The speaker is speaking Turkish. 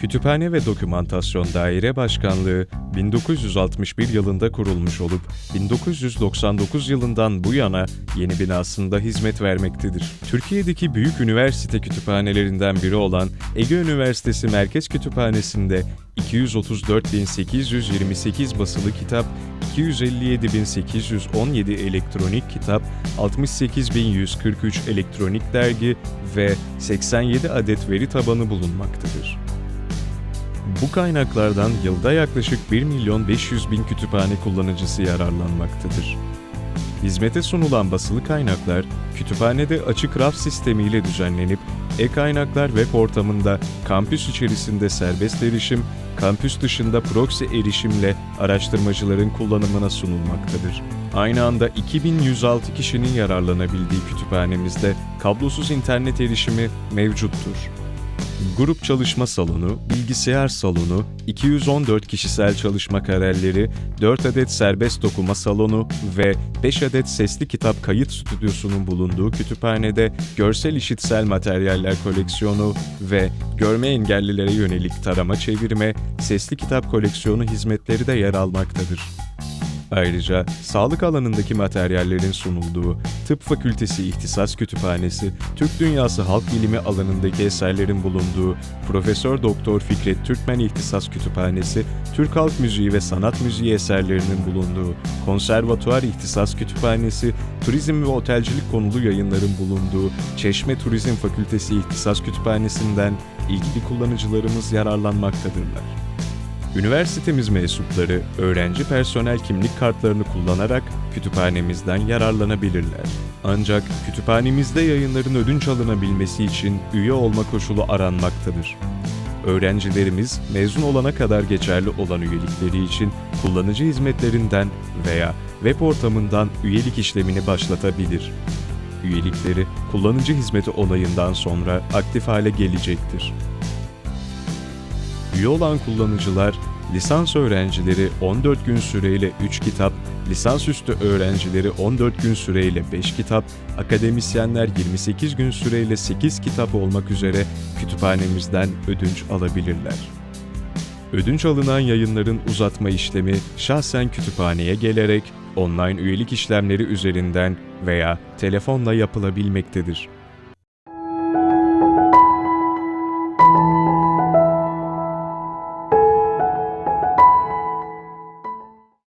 Kütüphane ve Dokümantasyon Daire Başkanlığı 1961 yılında kurulmuş olup 1999 yılından bu yana yeni binasında hizmet vermektedir. Türkiye'deki büyük üniversite kütüphanelerinden biri olan Ege Üniversitesi Merkez Kütüphanesi'nde 234.828 basılı kitap, 257.817 elektronik kitap, 68.143 elektronik dergi ve 87 adet veri tabanı bulunmaktadır. Bu kaynaklardan yılda yaklaşık 1 milyon 500 bin kütüphane kullanıcısı yararlanmaktadır. Hizmete sunulan basılı kaynaklar, kütüphanede açık raf sistemiyle düzenlenip, e-kaynaklar web ortamında kampüs içerisinde serbest erişim, kampüs dışında proxy erişimle araştırmacıların kullanımına sunulmaktadır. Aynı anda 2106 kişinin yararlanabildiği kütüphanemizde kablosuz internet erişimi mevcuttur. Grup çalışma salonu, bilgisayar salonu, 214 kişisel çalışma karelleri, 4 adet serbest okuma salonu ve 5 adet sesli kitap kayıt stüdyosunun bulunduğu kütüphanede görsel işitsel materyaller koleksiyonu ve görme engellilere yönelik tarama çevirme, sesli kitap koleksiyonu hizmetleri de yer almaktadır. Ayrıca sağlık alanındaki materyallerin sunulduğu Tıp Fakültesi İhtisas Kütüphanesi, Türk Dünyası Halk Bilimi alanındaki eserlerin bulunduğu Profesör Doktor Fikret Türkmen İhtisas Kütüphanesi, Türk Halk Müziği ve Sanat Müziği eserlerinin bulunduğu Konservatuar İhtisas Kütüphanesi, Turizm ve Otelcilik konulu yayınların bulunduğu Çeşme Turizm Fakültesi İhtisas Kütüphanesi'nden ilgili kullanıcılarımız yararlanmaktadırlar. Üniversitemiz mensupları öğrenci personel kimlik kartlarını kullanarak kütüphanemizden yararlanabilirler. Ancak kütüphanemizde yayınların ödünç alınabilmesi için üye olma koşulu aranmaktadır. Öğrencilerimiz mezun olana kadar geçerli olan üyelikleri için kullanıcı hizmetlerinden veya web ortamından üyelik işlemini başlatabilir. Üyelikleri kullanıcı hizmeti onayından sonra aktif hale gelecektir. Üye olan kullanıcılar, lisans öğrencileri 14 gün süreyle 3 kitap, lisansüstü öğrencileri 14 gün süreyle 5 kitap, akademisyenler 28 gün süreyle 8 kitap olmak üzere kütüphanemizden ödünç alabilirler. Ödünç alınan yayınların uzatma işlemi şahsen kütüphaneye gelerek online üyelik işlemleri üzerinden veya telefonla yapılabilmektedir.